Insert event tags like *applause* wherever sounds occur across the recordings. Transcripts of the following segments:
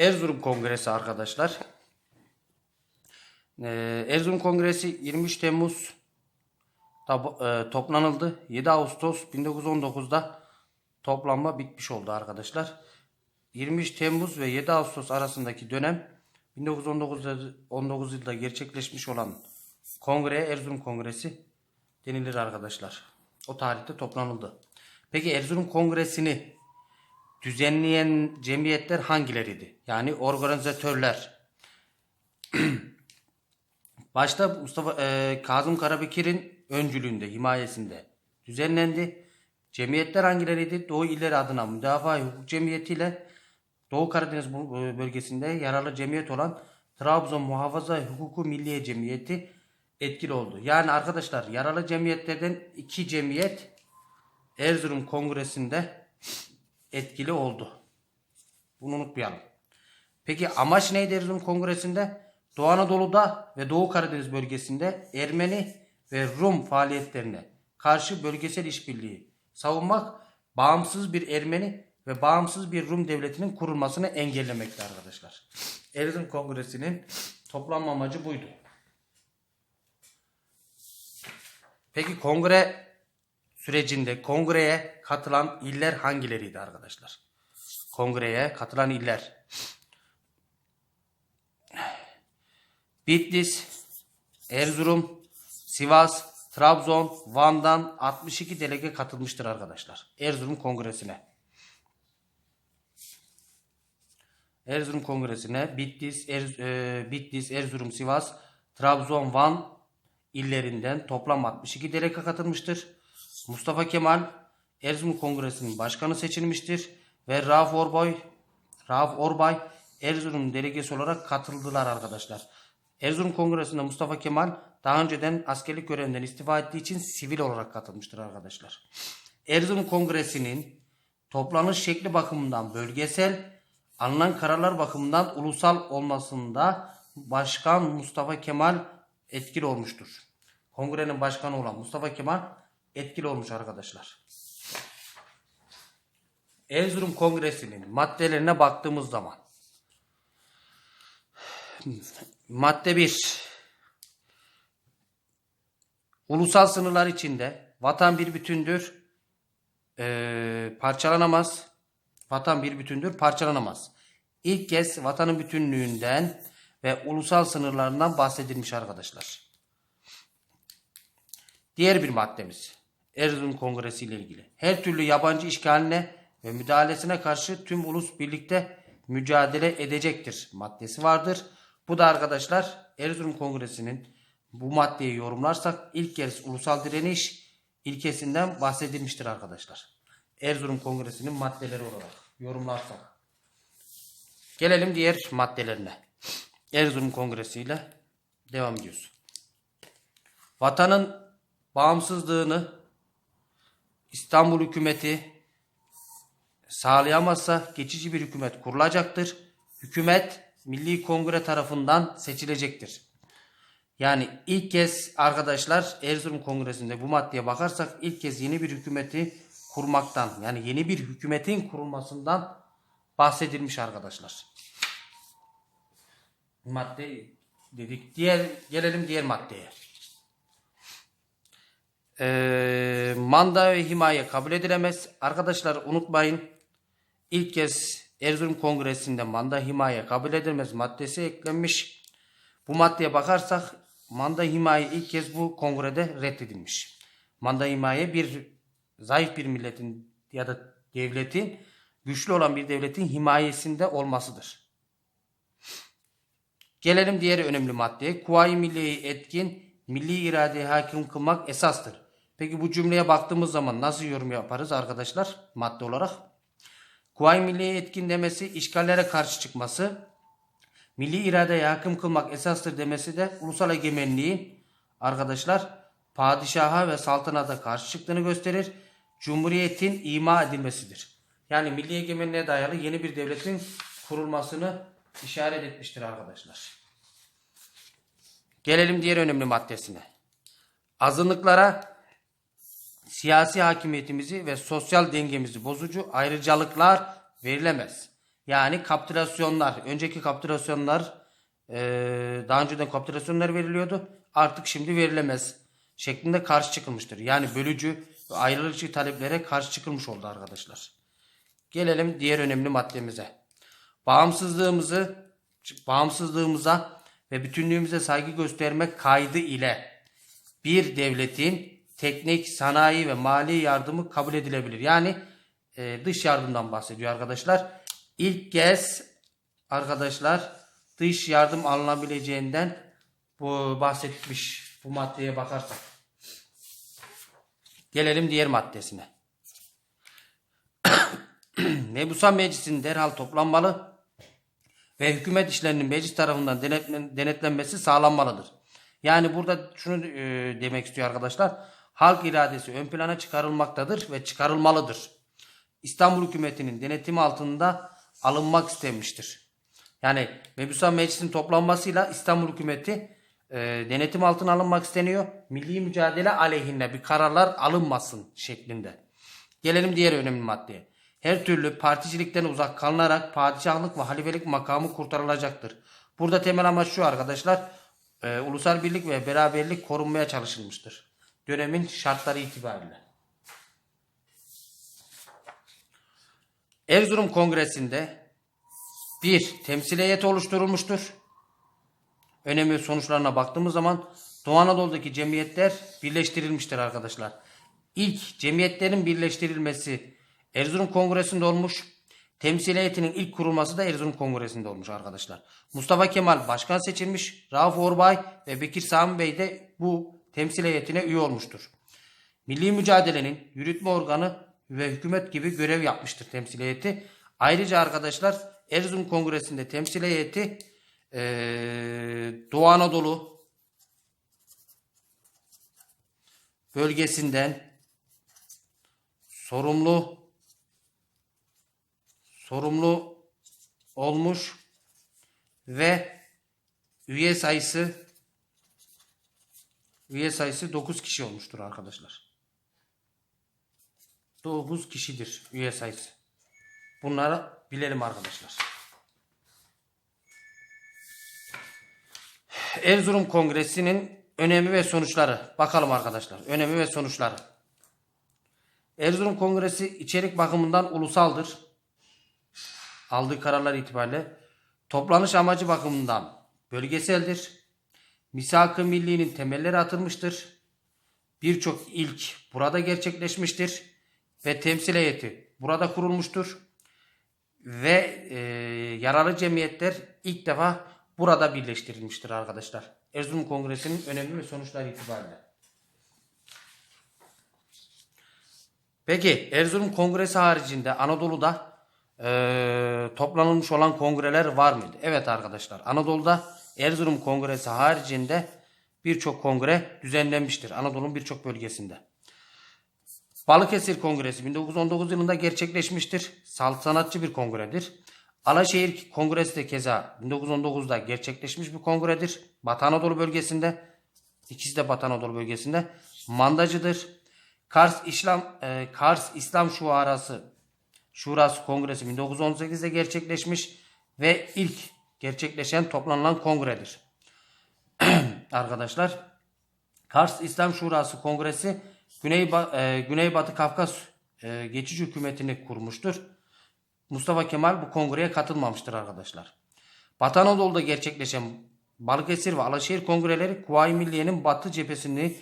Erzurum Kongresi arkadaşlar. Ee, Erzurum Kongresi 23 Temmuz e, toplanıldı. 7 Ağustos 1919'da toplanma bitmiş oldu arkadaşlar. 23 Temmuz ve 7 Ağustos arasındaki dönem 1919 19 yılda gerçekleşmiş olan kongreye Erzurum Kongresi denilir arkadaşlar. O tarihte toplanıldı. Peki Erzurum Kongresi'ni düzenleyen cemiyetler hangileriydi? Yani organizatörler. *clears throat* Başta Mustafa e, Kazım Karabekir'in öncülüğünde, himayesinde düzenlendi. Cemiyetler hangileriydi? Doğu İlleri adına Müdafaa Hukuk Cemiyeti ile Doğu Karadeniz e, bölgesinde yararlı cemiyet olan Trabzon Muhafaza Hukuku Milliye Cemiyeti etkili oldu. Yani arkadaşlar yararlı cemiyetlerden iki cemiyet Erzurum Kongresi'nde etkili oldu. Bunu unutmayalım. Peki amaç neydi Erzurum Kongresi'nde? Doğu Anadolu'da ve Doğu Karadeniz bölgesinde Ermeni ve Rum faaliyetlerine karşı bölgesel işbirliği savunmak, bağımsız bir Ermeni ve bağımsız bir Rum devletinin kurulmasını engellemekti arkadaşlar. Erzurum Kongresi'nin toplanma amacı buydu. Peki kongre sürecinde kongreye katılan iller hangileriydi arkadaşlar? Kongreye katılan iller. Bitlis, Erzurum, Sivas, Trabzon, Van'dan 62 delege katılmıştır arkadaşlar. Erzurum Kongresi'ne. Erzurum Kongresi'ne Bitlis, Er- e, Bitlis, Erzurum, Sivas, Trabzon, Van illerinden toplam 62 delege katılmıştır. Mustafa Kemal Erzurum Kongresi'nin başkanı seçilmiştir ve Rauf Orbay Rauf Orbay Erzurum delegesi olarak katıldılar arkadaşlar. Erzurum Kongresi'nde Mustafa Kemal daha önceden askerlik görevinden istifa ettiği için sivil olarak katılmıştır arkadaşlar. Erzurum Kongresi'nin toplanış şekli bakımından bölgesel, alınan kararlar bakımından ulusal olmasında Başkan Mustafa Kemal etkili olmuştur. Kongrenin başkanı olan Mustafa Kemal etkili olmuş arkadaşlar. Erzurum Kongresi'nin maddelerine baktığımız zaman madde 1 Ulusal sınırlar içinde vatan bir bütündür, eee, parçalanamaz. Vatan bir bütündür, parçalanamaz. İlk kez vatanın bütünlüğünden ve ulusal sınırlarından bahsedilmiş arkadaşlar. Diğer bir maddemiz Erzurum Kongresi ile ilgili. Her türlü yabancı işgaline ve müdahalesine karşı tüm ulus birlikte mücadele edecektir maddesi vardır. Bu da arkadaşlar Erzurum Kongresi'nin bu maddeyi yorumlarsak ilk kez ulusal direniş ilkesinden bahsedilmiştir arkadaşlar. Erzurum Kongresi'nin maddeleri olarak yorumlarsak. Gelelim diğer maddelerine. Erzurum Kongresi ile devam ediyoruz. Vatanın bağımsızlığını İstanbul hükümeti sağlayamazsa geçici bir hükümet kurulacaktır. Hükümet Milli Kongre tarafından seçilecektir. Yani ilk kez arkadaşlar Erzurum Kongresi'nde bu maddeye bakarsak ilk kez yeni bir hükümeti kurmaktan yani yeni bir hükümetin kurulmasından bahsedilmiş arkadaşlar. Madde dedik. Diğer gelelim diğer maddeye. Ee, manda ve himaye kabul edilemez. Arkadaşlar unutmayın. İlk kez Erzurum Kongresi'nde manda himaye kabul edilmez maddesi eklenmiş. Bu maddeye bakarsak manda himaye ilk kez bu kongrede reddedilmiş. Manda himaye bir zayıf bir milletin ya da devletin güçlü olan bir devletin himayesinde olmasıdır. Gelelim diğer önemli maddeye. Kuvayi Milliye'yi etkin, milli iradeye hakim kılmak esastır. Peki bu cümleye baktığımız zaman nasıl yorum yaparız arkadaşlar madde olarak? Kuvayi Milliye'ye etkin demesi işgallere karşı çıkması, milli iradeye hakim kılmak esastır demesi de ulusal egemenliğin arkadaşlar padişaha ve saltanata karşı çıktığını gösterir. Cumhuriyetin ima edilmesidir. Yani milli egemenliğe dayalı yeni bir devletin kurulmasını işaret etmiştir arkadaşlar. Gelelim diğer önemli maddesine. Azınlıklara siyasi hakimiyetimizi ve sosyal dengemizi bozucu ayrıcalıklar verilemez. Yani kapitülasyonlar, önceki kapitülasyonlar e, daha önceden kapitülasyonlar veriliyordu. Artık şimdi verilemez şeklinde karşı çıkılmıştır. Yani bölücü ve ayrılıkçı taleplere karşı çıkılmış oldu arkadaşlar. Gelelim diğer önemli maddemize. Bağımsızlığımızı bağımsızlığımıza ve bütünlüğümüze saygı göstermek kaydı ile bir devletin teknik, sanayi ve mali yardımı kabul edilebilir. Yani e, dış yardımdan bahsediyor arkadaşlar. İlk kez arkadaşlar dış yardım alınabileceğinden bu bahsetmiş bu maddeye bakarsak. Gelelim diğer maddesine. *coughs* Mebusan Meclisi'nin derhal toplanmalı ve hükümet işlerinin meclis tarafından denetlen- denetlenmesi sağlanmalıdır. Yani burada şunu e, demek istiyor arkadaşlar. Halk iradesi ön plana çıkarılmaktadır ve çıkarılmalıdır. İstanbul hükümetinin denetimi altında alınmak istenmiştir. Yani Mebusan Meclisi'nin toplanmasıyla İstanbul hükümeti e, denetim altına alınmak isteniyor. Milli mücadele aleyhinde bir kararlar alınmasın şeklinde. Gelelim diğer önemli maddeye. Her türlü particilikten uzak kalınarak padişahlık ve halifelik makamı kurtarılacaktır. Burada temel amaç şu arkadaşlar. e, ulusal birlik ve beraberlik korunmaya çalışılmıştır. Dönemin şartları itibariyle. Erzurum Kongresi'nde bir temsil heyeti oluşturulmuştur. Önemi ve sonuçlarına baktığımız zaman Doğu Anadolu'daki cemiyetler birleştirilmiştir arkadaşlar. İlk cemiyetlerin birleştirilmesi Erzurum Kongresi'nde olmuş. Temsil heyetinin ilk kurulması da Erzurum Kongresi'nde olmuş arkadaşlar. Mustafa Kemal başkan seçilmiş. Rauf Orbay ve Bekir Sami Bey de bu temsil heyetine üye olmuştur. Milli mücadelenin yürütme organı ve hükümet gibi görev yapmıştır temsil heyeti. Ayrıca arkadaşlar Erzurum Kongresi'nde temsil heyeti eee Doğu Anadolu bölgesinden sorumlu sorumlu olmuş ve üye sayısı üye sayısı 9 kişi olmuştur arkadaşlar. 9 kişidir üye sayısı. Bunları bilelim arkadaşlar. Erzurum Kongresi'nin önemi ve sonuçları. Bakalım arkadaşlar. Önemi ve sonuçları. Erzurum Kongresi içerik bakımından ulusaldır. Aldığı kararlar itibariyle. Toplanış amacı bakımından bölgeseldir. Misak-ı Milli'nin temelleri atılmıştır. Birçok ilk burada gerçekleşmiştir. Ve temsil heyeti burada kurulmuştur. Ve e, yararlı cemiyetler ilk defa burada birleştirilmiştir arkadaşlar. Erzurum Kongresi'nin önemi ve sonuçları itibariyle. Peki Erzurum Kongresi haricinde Anadolu'da eee, toplanılmış olan kongreler var mıydı? Evet arkadaşlar Anadolu'da Erzurum Kongresi haricinde birçok kongre düzenlenmiştir. Anadolu'nun birçok bölgesinde. Balıkesir Kongresi 1919 yılında gerçekleşmiştir. Saltanatçı bir kongredir. Alaşehir Kongresi de keza 1919'da gerçekleşmiş bir kongredir. Batı Anadolu bölgesinde. İkisi de Batı Anadolu bölgesinde. Mandacıdır. Kars İslam e, Kars İslam Şurası Şurası Kongresi 1918'de gerçekleşmiş ve ilk gerçekleşen toplanılan kongredir. *clears throat* Arkadaşlar Kars İslam Şurası Kongresi Güney e, Güneybatı Kafkas e, geçici hükümetini kurmuştur. Mustafa Kemal bu kongreye katılmamıştır arkadaşlar. Batı Anadolu'da gerçekleşen Balıkesir ve Alaşehir kongreleri Kuvayi Milliye'nin batı cephesini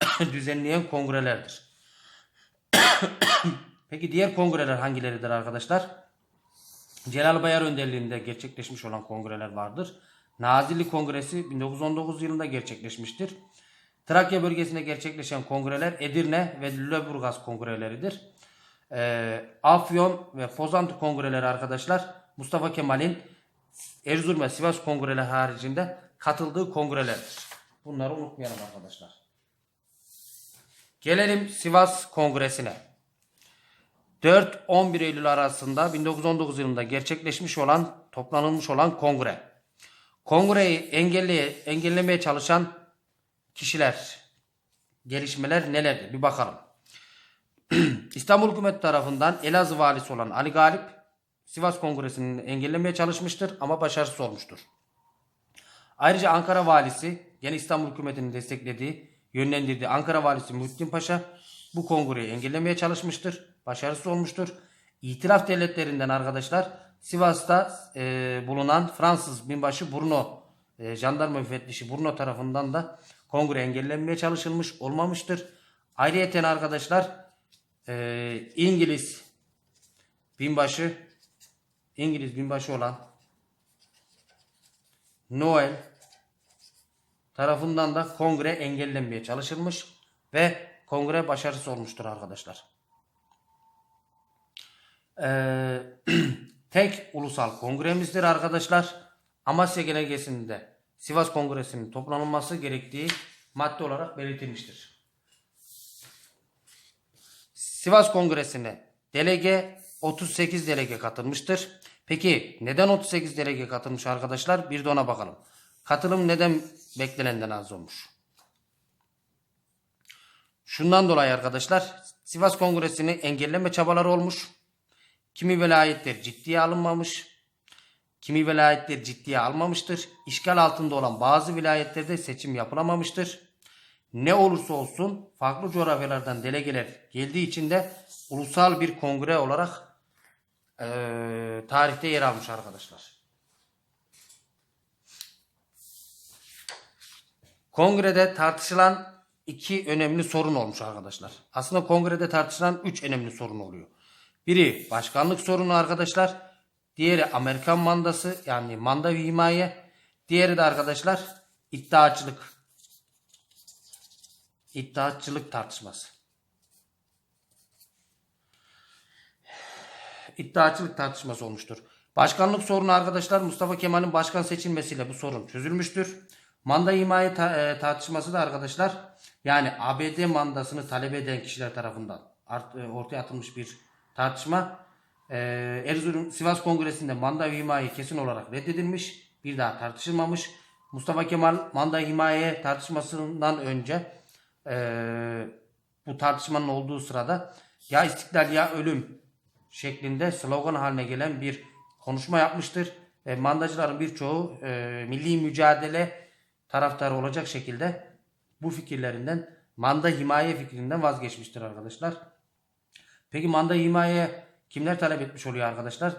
*clears throat* düzenleyen kongrelerdir. *clears throat* Peki diğer kongreler hangileridir arkadaşlar? Celal Bayar önderliğinde gerçekleşmiş olan kongreler vardır. Nazilli Kongresi 1919 yılında gerçekleşmiştir. Trakya bölgesinde gerçekleşen kongreler Edirne ve Lüleburgaz kongreleridir. Ee, Afyon ve Pozantı kongreleri arkadaşlar Mustafa Kemal'in Erzurum ve Sivas kongreleri haricinde katıldığı kongrelerdir. Bunları unutmayalım arkadaşlar. Gelelim Sivas Kongresi'ne. 4-11 Eylül arasında 1919 yılında gerçekleşmiş olan, toplanılmış olan kongre. Kongreyi engelleye, engellemeye çalışan kişiler, gelişmeler nelerdir? Bir bakalım. *clears throat* İstanbul hükümeti tarafından Elazığ valisi olan Ali Galip Sivas Kongresi'ni engellemeye çalışmıştır ama başarısız olmuştur. Ayrıca Ankara valisi yine İstanbul hükümetinin desteklediği, yönlendirdiği Ankara valisi Muhittin Paşa bu kongreyi engellemeye çalışmıştır. Başarısız olmuştur. İtilaf devletlerinden arkadaşlar Sivas'ta e, bulunan Fransız binbaşı Bruno, e, jandarma müfettişi Bruno tarafından da kongre engellenmeye çalışılmış olmamıştır. Ayrıyeten arkadaşlar e, İngiliz binbaşı İngiliz binbaşı olan Noel tarafından da kongre engellenmeye çalışılmış ve kongre başarısız olmuştur arkadaşlar. Ee, *clears throat* tek ulusal kongremizdir arkadaşlar. Amasya Genelgesi'nde Sivas Kongresi'nin toplanılması gerektiği madde olarak belirtilmiştir. Sivas Kongresi'ne delege 38 delege katılmıştır. Peki neden 38 delege katılmış arkadaşlar? Bir de ona bakalım. Katılım neden beklenenden az olmuş? Şundan dolayı arkadaşlar Sivas Kongresi'ni engelleme çabaları olmuş. Kimi velayetler ciddiye alınmamış. Kimi velayetler ciddiye almamıştır. İşgal altında olan bazı vilayetlerde seçim yapılamamıştır. Ne olursa olsun farklı coğrafyalardan delegeler geldiği için de ulusal bir kongre olarak eee, tarihte yer almış arkadaşlar. Kongrede tartışılan iki önemli sorun olmuş arkadaşlar. Aslında kongrede tartışılan üç önemli sorun oluyor. Biri başkanlık sorunu arkadaşlar. Diğeri Amerikan mandası yani manda ve himaye. Diğeri de arkadaşlar iddiaçılık. İddiaçılık tartışması. iddiaçılık tartışması olmuştur. Başkanlık sorunu arkadaşlar Mustafa Kemal'in başkan seçilmesiyle bu sorun çözülmüştür. Manda himaye ta- e, tartışması da arkadaşlar yani ABD mandasını talep eden kişiler tarafından e, ortaya atılmış bir tartışma. E, Erzurum Sivas Kongresi'nde manda ve himaye kesin olarak reddedilmiş. Bir daha tartışılmamış. Mustafa Kemal manda himaye tartışmasından önce e, bu tartışmanın olduğu sırada ya istiklal ya ölüm şeklinde slogan haline gelen bir konuşma yapmıştır. E, mandacıların birçoğu e, milli mücadele taraftarı olacak şekilde bu fikirlerinden manda himaye fikrinden vazgeçmiştir arkadaşlar. Peki manda himaye kimler talep etmiş oluyor arkadaşlar?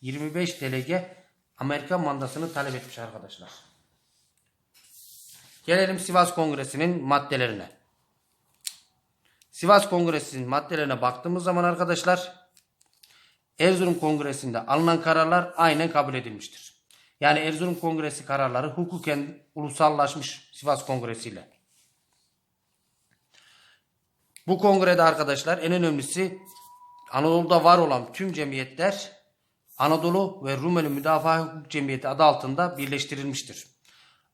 25 delege Amerikan mandasını talep etmiş arkadaşlar. Gelelim Sivas Kongresi'nin maddelerine. Sivas Kongresi'nin maddelerine baktığımız zaman arkadaşlar Erzurum Kongresi'nde alınan kararlar aynen kabul edilmiştir. Yani Erzurum Kongresi kararları hukuken ulusallaşmış Sivas Kongresi ile. Bu kongrede arkadaşlar en önemlisi Anadolu'da var olan tüm cemiyetler Anadolu ve Rumeli Müdafaa Hukuk Cemiyeti adı altında birleştirilmiştir.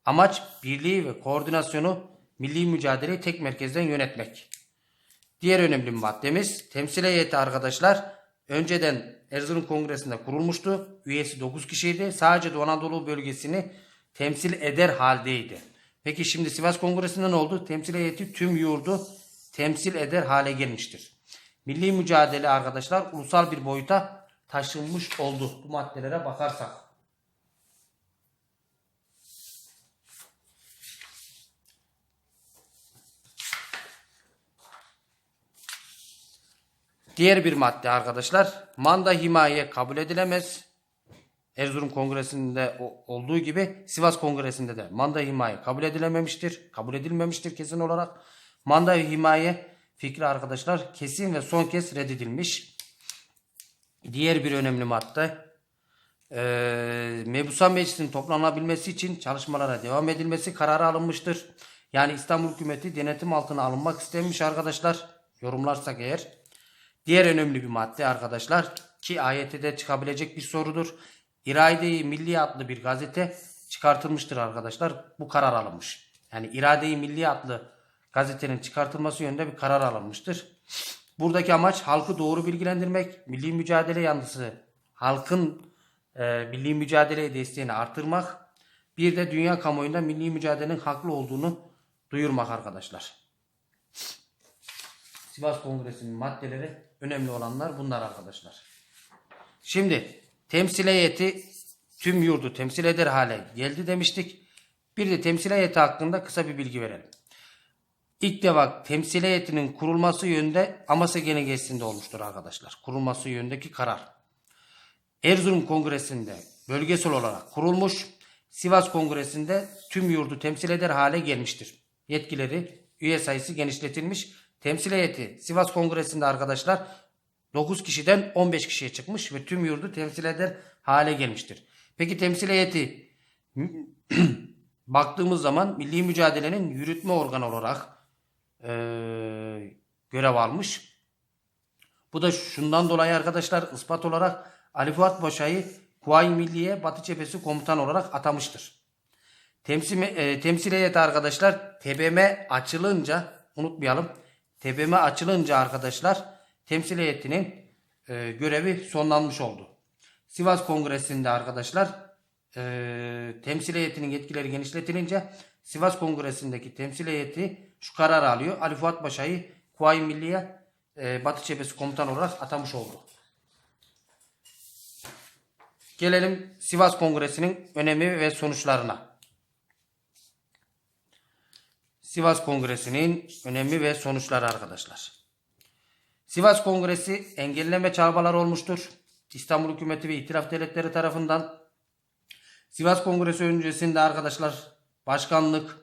Amaç birliği ve koordinasyonu milli mücadeleyi tek merkezden yönetmek. Diğer önemli maddemiz temsil heyeti arkadaşlar önceden Erzurum Kongresi'nde kurulmuştu. Üyesi 9 kişiydi. Sadece Doğu Anadolu bölgesini temsil eder haldeydi. Peki şimdi Sivas Kongresi'nde ne oldu? Temsil heyeti tüm yurdu temsil eder hale gelmiştir. Milli mücadele arkadaşlar ulusal bir boyuta taşınmış oldu bu maddelere bakarsak. Diğer bir madde arkadaşlar manda himaye kabul edilemez. Erzurum Kongresi'nde olduğu gibi Sivas Kongresi'nde de manda himaye kabul edilememiştir. Kabul edilmemiştir kesin olarak. Manda himaye fikri arkadaşlar kesin ve son kez reddedilmiş. Diğer bir önemli madde eee Mebusan Meclisi'nin toplanabilmesi için çalışmalara devam edilmesi kararı alınmıştır. Yani İstanbul hükümeti denetim altına alınmak istenmiş arkadaşlar. Yorumlarsak eğer. Diğer önemli bir madde arkadaşlar ki AYT'de çıkabilecek bir sorudur. İrade-i Milli adlı bir gazete çıkartılmıştır arkadaşlar. Bu karar alınmış. Yani İrade-i Milli adlı gazetenin çıkartılması yönünde bir karar alınmıştır. Buradaki amaç halkı doğru bilgilendirmek, milli mücadele yanlısı halkın e, milli mücadeleye desteğini artırmak, bir de dünya kamuoyunda milli mücadelenin haklı olduğunu duyurmak arkadaşlar. Sivas Kongresi'nin maddeleri önemli olanlar bunlar arkadaşlar. Şimdi temsil heyeti tüm yurdu temsil eder hale geldi demiştik. Bir de temsil heyeti hakkında kısa bir bilgi verelim. İlk defa temsil heyetinin kurulması yönünde Amasya Genelgesi'nde olmuştur arkadaşlar. Kurulması yönündeki karar. Erzurum Kongresi'nde bölgesel olarak kurulmuş. Sivas Kongresi'nde tüm yurdu temsil eder hale gelmiştir. Yetkileri, üye sayısı genişletilmiş. Temsil heyeti Sivas Kongresi'nde arkadaşlar 9 kişiden 15 kişiye çıkmış ve tüm yurdu temsil eder hale gelmiştir. Peki temsil heyeti *clears throat* baktığımız zaman milli mücadelenin yürütme organı olarak eee, görev almış. Bu da şundan dolayı arkadaşlar ispat olarak Ali Fuat Paşa'yı Kuvayi Milliye Batı Cephesi komutan olarak atamıştır. Temsil, e, temsil heyeti arkadaşlar TBM açılınca unutmayalım. TBM açılınca arkadaşlar temsil heyetinin e, görevi sonlanmış oldu. Sivas Kongresi'nde arkadaşlar e, temsil heyetinin yetkileri genişletilince Sivas Kongresi'ndeki temsil heyeti şu kararı alıyor. Ali Fuat Paşa'yı Kuvayi Milliye e, Batı Cephesi komutan olarak atamış oldu. Gelelim Sivas Kongresi'nin önemi ve sonuçlarına. Sivas Kongresi'nin önemi ve sonuçları arkadaşlar. Sivas Kongresi engelleme çabaları olmuştur. İstanbul hükümeti ve itilaf devletleri tarafından. Sivas Kongresi öncesinde arkadaşlar başkanlık,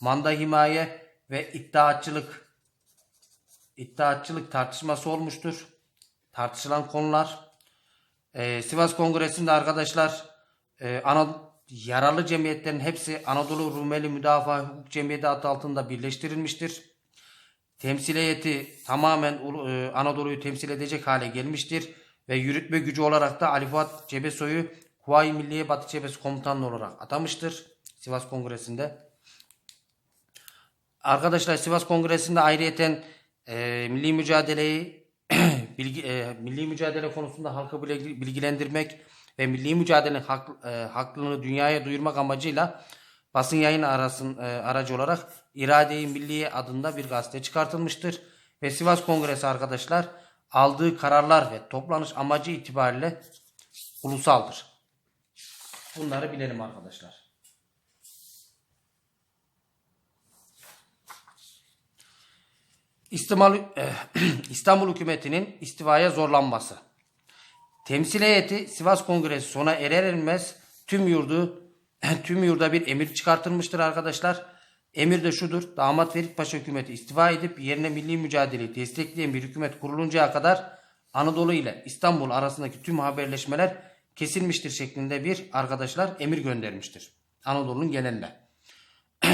manda himaye ve iddiatçılık iddiatçılık tartışması olmuştur. Tartışılan konular. Ee, Sivas Kongresi'nde arkadaşlar e, ana, yaralı cemiyetlerin hepsi Anadolu Rumeli Müdafaa Hukuk Cemiyeti adı altında birleştirilmiştir. Temsil heyeti tamamen e, Anadolu'yu temsil edecek hale gelmiştir. Ve yürütme gücü olarak da Ali Fuat Cebesoy'u Kuvayi Milliye Batı Cephesi Komutanlığı olarak atamıştır. Sivas Kongresi'nde. Arkadaşlar Sivas Kongresi'nde ayrıyeten e, milli mücadeleyi *clears throat* bilgi, e, milli mücadele konusunda halkı bilgi- bilgilendirmek ve milli mücadelenin hak, e, dünyaya duyurmak amacıyla basın yayın arasın, e, aracı olarak İrade-i Milliye adında bir gazete çıkartılmıştır. Ve Sivas Kongresi arkadaşlar aldığı kararlar ve toplanış amacı itibariyle ulusaldır. Bunları bilelim arkadaşlar. İstanbul, eh, *clears throat* İstanbul hükümetinin istivaya zorlanması. Temsil heyeti Sivas Kongresi sona erer ermez tüm yurdu *clears throat* tüm yurda bir emir çıkartılmıştır arkadaşlar. Emir de şudur. Damat Ferit Paşa hükümeti istifa edip yerine milli mücadeleyi destekleyen bir hükümet kuruluncaya kadar Anadolu ile İstanbul arasındaki tüm haberleşmeler kesilmiştir şeklinde bir arkadaşlar emir göndermiştir. Anadolu'nun geneline. *clears throat*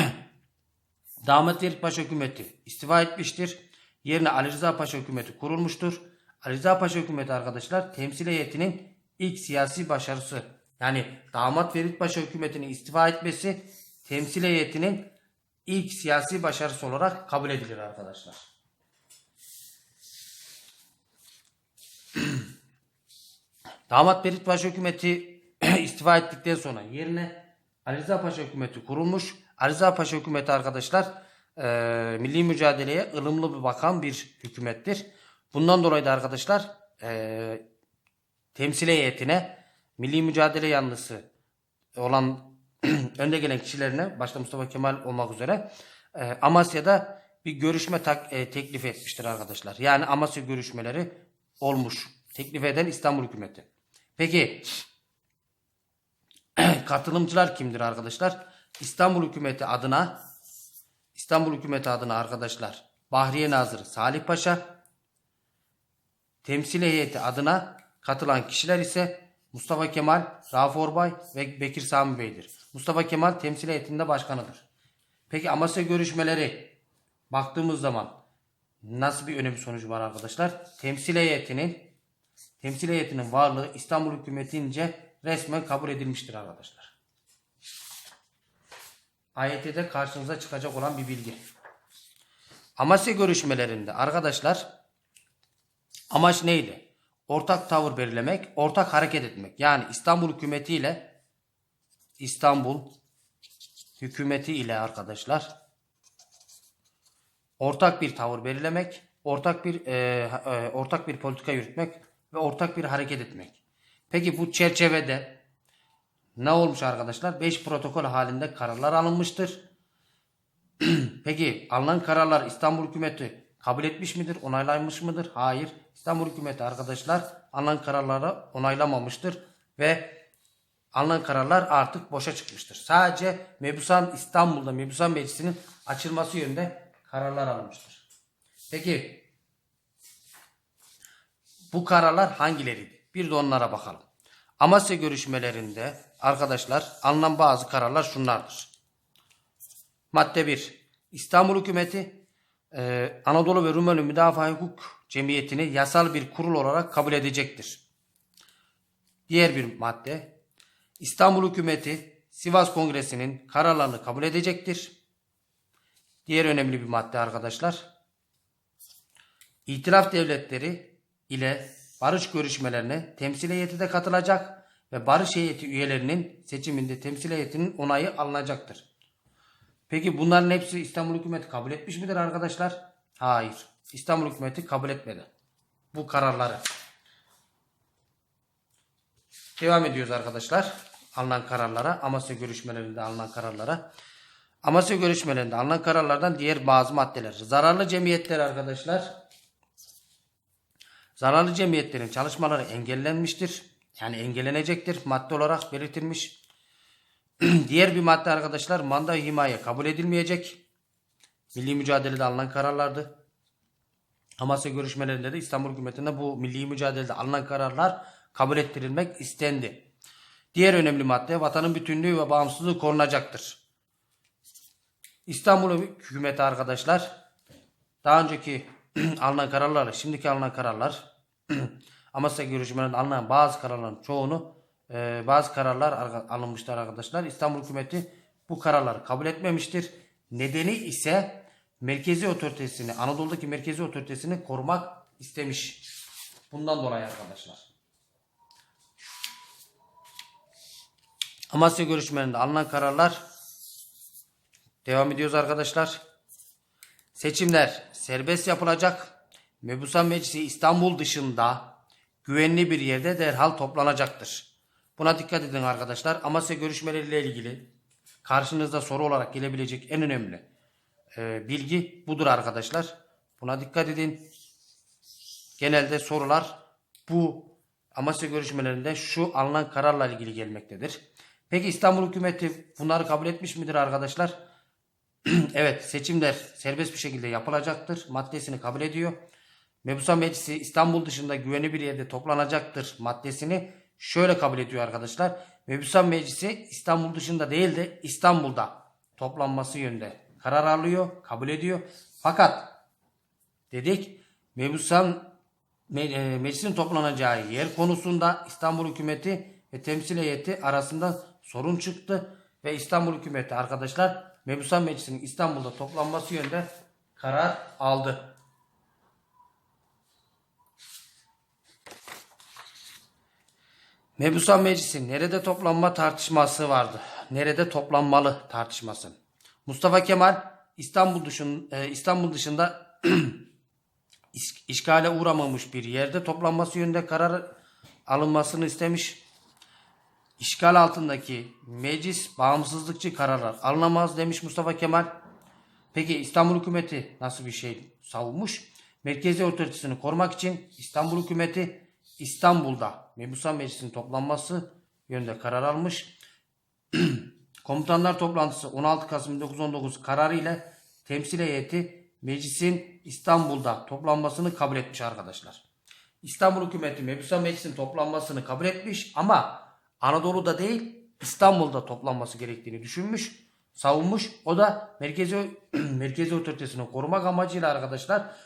Damat Ferit Paşa hükümeti istifa etmiştir. Yerine Ali Rıza Paşa hükümeti kurulmuştur. Ali Rıza Paşa hükümeti arkadaşlar temsil heyetinin ilk siyasi başarısı. Yani Damat Ferit Paşa hükümetinin istifa etmesi temsil heyetinin ilk siyasi başarısı olarak kabul edilir arkadaşlar. *clears throat* Damat Ferit Paşa hükümeti *clears throat* istifa ettikten sonra yerine Ali Rıza Paşa hükümeti kurulmuş. Ali Rıza Paşa hükümeti arkadaşlar e, milli mücadeleye ılımlı bir bakan bir hükümettir. Bundan dolayı da arkadaşlar e, temsil heyetine milli mücadele yanlısı olan *clears throat* önde gelen kişilerine başta Mustafa Kemal olmak üzere e, Amasya'da bir görüşme tak, e, teklif etmiştir arkadaşlar. Yani Amasya görüşmeleri olmuş. Teklif eden İstanbul hükümeti. Peki *clears throat* katılımcılar kimdir arkadaşlar? İstanbul hükümeti adına İstanbul hükümeti adına arkadaşlar Bahriye Nazırı Salih Paşa temsil heyeti adına katılan kişiler ise Mustafa Kemal, Rauf Orbay ve Bekir Sami Bey'dir. Mustafa Kemal temsil heyetinde başkanıdır. Peki Amasya görüşmeleri baktığımız zaman nasıl bir önemli sonucu var arkadaşlar? Temsil heyetinin temsil heyetinin varlığı İstanbul hükümetince resmen kabul edilmiştir arkadaşlar. AYT'de karşınıza çıkacak olan bir bilgi. Amasya görüşmelerinde arkadaşlar amaç neydi? Ortak tavır belirlemek, ortak hareket etmek. Yani İstanbul hükümeti ile İstanbul hükümeti ile arkadaşlar ortak bir tavır belirlemek, ortak bir e, e, ortak bir politika yürütmek ve ortak bir hareket etmek. Peki bu çerçevede ne olmuş arkadaşlar? 5 protokol halinde kararlar alınmıştır. *clears throat* Peki alınan kararlar İstanbul hükümeti kabul etmiş midir? Onaylanmış mıdır? Hayır. İstanbul hükümeti arkadaşlar alınan kararları onaylamamıştır ve alınan kararlar artık boşa çıkmıştır. Sadece Mebusan İstanbul'da Mebusan Meclisi'nin açılması yönünde kararlar alınmıştır. Peki bu kararlar hangileriydi? Bir de onlara bakalım. Amasya görüşmelerinde arkadaşlar alınan bazı kararlar şunlardır. Madde 1. İstanbul hükümeti e, Anadolu ve Rumeli Müdafaa Hukuk Cemiyeti'ni yasal bir kurul olarak kabul edecektir. Diğer bir madde. İstanbul hükümeti Sivas Kongresi'nin kararlarını kabul edecektir. Diğer önemli bir madde arkadaşlar. İtilaf devletleri ile barış görüşmelerine temsil heyeti de katılacak ve barış heyeti üyelerinin seçiminde temsil heyetinin onayı alınacaktır. Peki bunların hepsi İstanbul hükümeti kabul etmiş midir arkadaşlar? Hayır. İstanbul hükümeti kabul etmedi. Bu kararları. Devam ediyoruz arkadaşlar. Alınan kararlara, Amasya görüşmelerinde alınan kararlara. Amasya görüşmelerinde alınan kararlardan diğer bazı maddeler. Zararlı cemiyetler arkadaşlar. Zararlı cemiyetlerin çalışmaları engellenmiştir. Yani engellenecektir. Madde olarak belirtilmiş. *clears throat* Diğer bir madde arkadaşlar manda himaye kabul edilmeyecek. Milli mücadelede alınan kararlardı. Amasya görüşmelerinde de İstanbul hükümetinde bu milli mücadelede alınan kararlar kabul ettirilmek istendi. Diğer önemli madde vatanın bütünlüğü ve bağımsızlığı korunacaktır. İstanbul hükümeti arkadaşlar daha önceki *clears throat* alınan kararlarla şimdiki alınan kararlar *clears throat* Amasya görüşmelerinde alınan bazı kararların çoğunu e, bazı kararlar alınmışlar arkadaşlar. İstanbul hükümeti bu kararları kabul etmemiştir. Nedeni ise merkezi otoritesini Anadolu'daki merkezi otoritesini korumak istemiş. Bundan dolayı arkadaşlar. Amasya görüşmelerinde alınan kararlar devam ediyoruz arkadaşlar. Seçimler serbest yapılacak. Mebusan Meclisi İstanbul dışında güvenli bir yerde derhal toplanacaktır. Buna dikkat edin arkadaşlar. Amasya görüşmeleriyle ilgili karşınızda soru olarak gelebilecek en önemli e, bilgi budur arkadaşlar. Buna dikkat edin. Genelde sorular bu Amasya görüşmelerinde şu alınan kararla ilgili gelmektedir. Peki İstanbul hükümeti bunları kabul etmiş midir arkadaşlar? *clears throat* evet seçimler serbest bir şekilde yapılacaktır. Maddesini kabul ediyor. Mebusan Meclisi İstanbul dışında güvenli bir yerde toplanacaktır maddesini şöyle kabul ediyor arkadaşlar. Mebusan Meclisi İstanbul dışında değil de İstanbul'da toplanması yönünde karar alıyor, kabul ediyor. Fakat dedik Mebusan Me- e, meclisin toplanacağı yer konusunda İstanbul hükümeti ve temsil heyeti arasında sorun çıktı ve İstanbul hükümeti arkadaşlar Mebusan Meclisi'nin İstanbul'da toplanması yönünde karar aldı. Mebusan Meclisi nerede toplanma tartışması vardı. Nerede toplanmalı tartışması. Mustafa Kemal İstanbul dışın, e, İstanbul dışında *clears throat* İş- işgale uğramamış bir yerde toplanması yönünde karar alınmasını istemiş. İşgal altındaki meclis bağımsızlıkçı kararlar alınamaz demiş Mustafa Kemal. Peki İstanbul hükümeti nasıl bir şey savunmuş? Merkezi otoritesini korumak için İstanbul hükümeti İstanbul'da Mebusan Meclisi'nin toplanması yönünde karar almış. *clears throat* Komutanlar toplantısı 16 Kasım 1919 kararı ile temsil heyeti meclisin İstanbul'da toplanmasını kabul etmiş arkadaşlar. İstanbul hükümeti Mebusan Meclisi'nin toplanmasını kabul etmiş ama Anadolu'da değil İstanbul'da toplanması gerektiğini düşünmüş, savunmuş. O da merkezi *clears throat* merkezi otoritesini korumak amacıyla arkadaşlar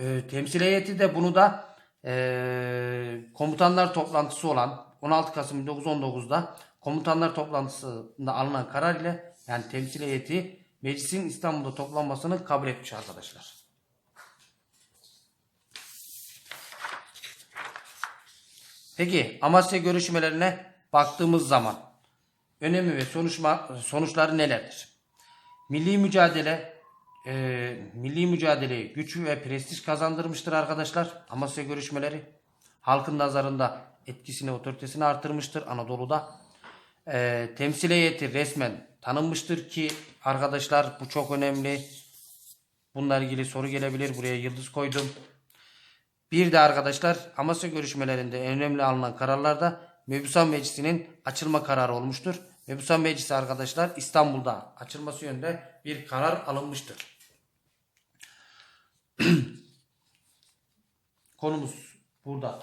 e, temsil heyeti de bunu da e, komutanlar toplantısı olan 16 Kasım 1919'da komutanlar toplantısında alınan karar ile yani temsil heyeti meclisin İstanbul'da toplanmasını kabul etmiş arkadaşlar. Peki Amasya görüşmelerine baktığımız zaman önemi ve sonuçma, sonuçları nelerdir? Milli mücadele e, milli mücadeleye güç ve prestij kazandırmıştır arkadaşlar. Amasya görüşmeleri halkın nazarında etkisini, otoritesini artırmıştır Anadolu'da. Ee, temsil heyeti resmen tanınmıştır ki arkadaşlar bu çok önemli. Bununla ilgili soru gelebilir. Buraya yıldız koydum. Bir de arkadaşlar Amasya görüşmelerinde en önemli alınan kararlarda Mebusan Meclisi'nin açılma kararı olmuştur. Mebusan Meclisi arkadaşlar İstanbul'da açılması yönünde bir karar alınmıştır. *clears throat* Konumuz burada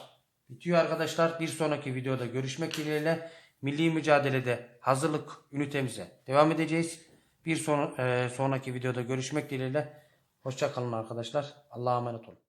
bitiyor arkadaşlar. Bir sonraki videoda görüşmek dileğiyle milli mücadelede hazırlık ünitemize devam edeceğiz. Bir son, e, sonraki videoda görüşmek dileğiyle. Hoşça kalın arkadaşlar. Allah'a emanet olun.